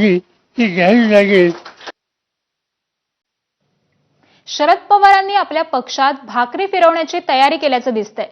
काळजी ती घ्यावी लागेल. शरद पवारांनी आपल्या पक्षात भाकरी फिरवण्याची तयारी केल्याचं दिसतंय.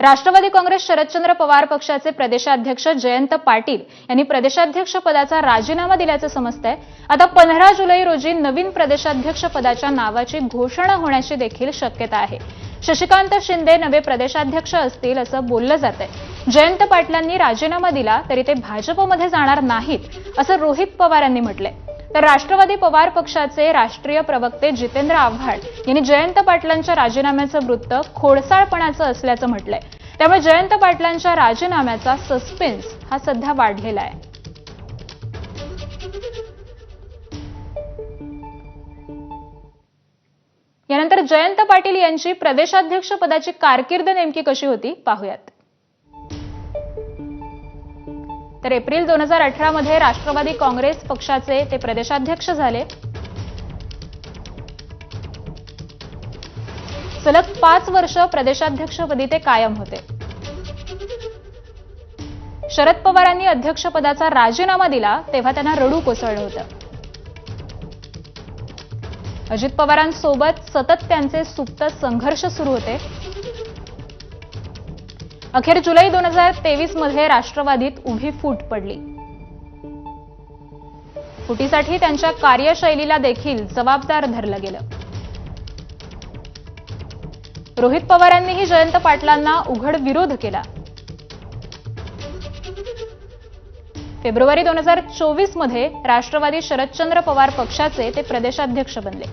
राष्ट्रवादी काँग्रेस शरदचंद्र पवार पक्षाचे प्रदेशाध्यक्ष जयंत पाटील यांनी प्रदेशाध्यक्ष पदाचा राजीनामा दिल्याचं समजतंय. आता पंधरा जुलै रोजी नवीन प्रदेशाध्यक्ष पदाच्या नावाची घोषणा होण्याची देखील शक्यता आहे. शशिकांत शिंदे नवे प्रदेशाध्यक्ष असतील असं बोललं जात आहे जयंत पाटलांनी राजीनामा दिला तरी ते भाजपमध्ये जाणार नाहीत असं रोहित पवार यांनी म्हटलंय. तर राष्ट्रवादी पवार पक्षाचे राष्ट्रीय प्रवक्ते जितेंद्र आव्हाड यांनी जयंत पाटलांच्या राजीनाम्याचं वृत्त खोडसाळपणाचं असल्याचं म्हटलंय. त्यामुळे जयंत पाटलांच्या राजीनाम्याचा सस्पेन्स हा सध्या वाढलेला आहे. यानंतर जयंत पाटील यांची प्रदेशाध्यक्ष पदाची कारकीर्द नेमकी कशी होती पाहूयात. तर एप्रिल दोन हजार अठरामध्ये राष्ट्रवादी काँग्रेस पक्षाचे ते प्रदेशाध्यक्ष झाले. सलग पाच वर्ष प्रदेशाध्यक्षपदी ते कायम होते. शरद पवारांनी अध्यक्षपदाचा राजीनामा दिला तेव्हा त्यांना रडू कोसळलं होतं. अजित पवारांसोबत सतत त्यांचे सुप्त संघर्ष सुरू होते. अखेर जुलै दोन हजार तेवीसमध्ये राष्ट्रवादीत उभी फूट पडली. फुटीसाठी त्यांच्या कार्यशैलीला देखील जबाबदार धरलं गेलं. रोहित पवारांनीही जयंत पाटलांना उघड विरोध केला. फेब्रुवारी दोन हजार चोवीसमध्ये राष्ट्रवादी शरदचंद्र पवार पक्षाचे ते प्रदेशाध्यक्ष बनले.